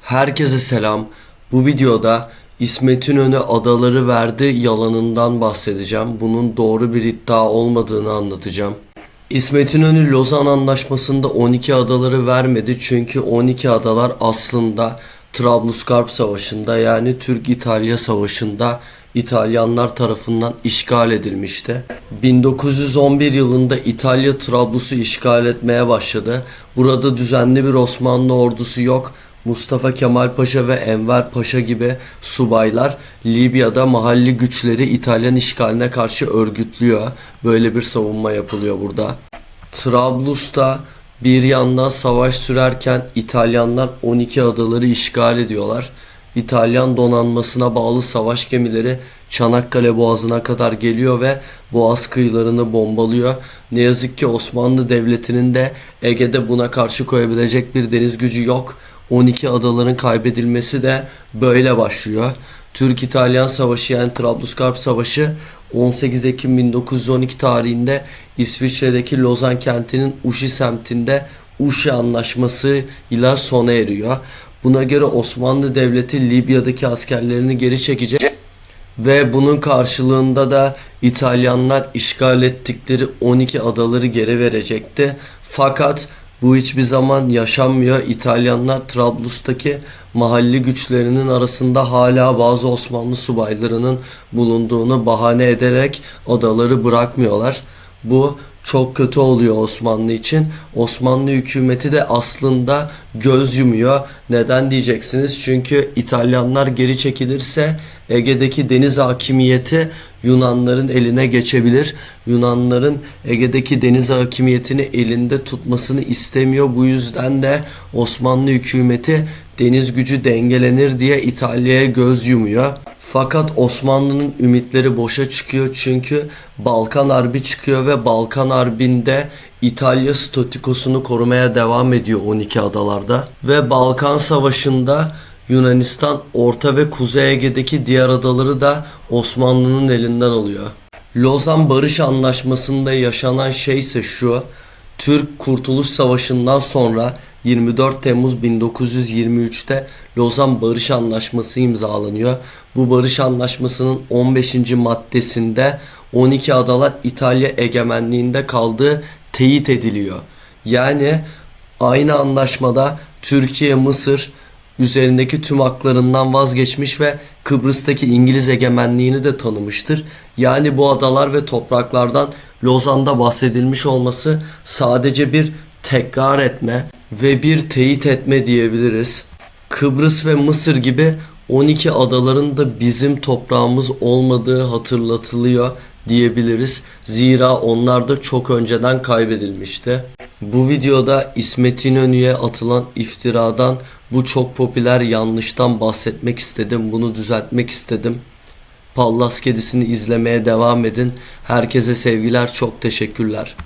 Herkese selam. Bu videoda İsmet İnönü adaları verdi yalanından bahsedeceğim. Bunun doğru bir iddia olmadığını anlatacağım. İsmet İnönü Lozan Anlaşması'nda 12 adaları vermedi çünkü 12 adalar aslında Trablusgarp Savaşı'nda yani Türk-İtalya Savaşı'nda İtalyanlar tarafından işgal edilmişti. 1911 yılında İtalya Trablus'u işgal etmeye başladı. Burada düzenli bir Osmanlı ordusu yok. Mustafa Kemal Paşa ve Enver Paşa gibi subaylar Libya'da mahalli güçleri İtalyan işgaline karşı örgütlüyor. Böyle bir savunma yapılıyor burada. Trablus'ta bir yandan savaş sürerken İtalyanlar 12 adaları işgal ediyorlar. İtalyan donanmasına bağlı savaş gemileri Çanakkale Boğazı'na kadar geliyor ve Boğaz kıyılarını bombalıyor. Ne yazık ki Osmanlı Devleti'nin de Ege'de buna karşı koyabilecek bir deniz gücü yok. 12 adaların kaybedilmesi de böyle başlıyor. Türk-İtalyan Savaşı yani Trablusgarp Savaşı 18 Ekim 1912 tarihinde İsviçre'deki Lozan kentinin Uşi semtinde Uşi Anlaşması ile sona eriyor. Buna göre Osmanlı Devleti Libya'daki askerlerini geri çekecek ve bunun karşılığında da İtalyanlar işgal ettikleri 12 adaları geri verecekti. Fakat bu hiçbir zaman yaşanmıyor. İtalyanlar Trablus'taki mahalli güçlerinin arasında hala bazı Osmanlı subaylarının bulunduğunu bahane ederek adaları bırakmıyorlar. Bu çok kötü oluyor Osmanlı için. Osmanlı hükümeti de aslında göz yumuyor. Neden diyeceksiniz? Çünkü İtalyanlar geri çekilirse Ege'deki deniz hakimiyeti Yunanların eline geçebilir. Yunanların Ege'deki deniz hakimiyetini elinde tutmasını istemiyor. Bu yüzden de Osmanlı hükümeti deniz gücü dengelenir diye İtalya'ya göz yumuyor. Fakat Osmanlı'nın ümitleri boşa çıkıyor çünkü Balkan Harbi çıkıyor ve Balkan Harbi'nde İtalya statükosunu korumaya devam ediyor 12 adalarda. Ve Balkan Savaşı'nda Yunanistan Orta ve Kuzey Ege'deki diğer adaları da Osmanlı'nın elinden alıyor. Lozan Barış Anlaşması'nda yaşanan şey ise şu. Türk Kurtuluş Savaşı'ndan sonra 24 Temmuz 1923'te Lozan Barış Anlaşması imzalanıyor. Bu barış anlaşmasının 15. maddesinde 12 adalar İtalya egemenliğinde kaldığı teyit ediliyor. Yani aynı anlaşmada Türkiye, Mısır üzerindeki tüm haklarından vazgeçmiş ve Kıbrıs'taki İngiliz egemenliğini de tanımıştır. Yani bu adalar ve topraklardan Lozan'da bahsedilmiş olması sadece bir tekrar etme ve bir teyit etme diyebiliriz. Kıbrıs ve Mısır gibi 12 adaların da bizim toprağımız olmadığı hatırlatılıyor diyebiliriz. Zira onlar da çok önceden kaybedilmişti. Bu videoda İsmet İnönü'ye atılan iftiradan bu çok popüler yanlıştan bahsetmek istedim. Bunu düzeltmek istedim. Pallas Kedisi'ni izlemeye devam edin. Herkese sevgiler, çok teşekkürler.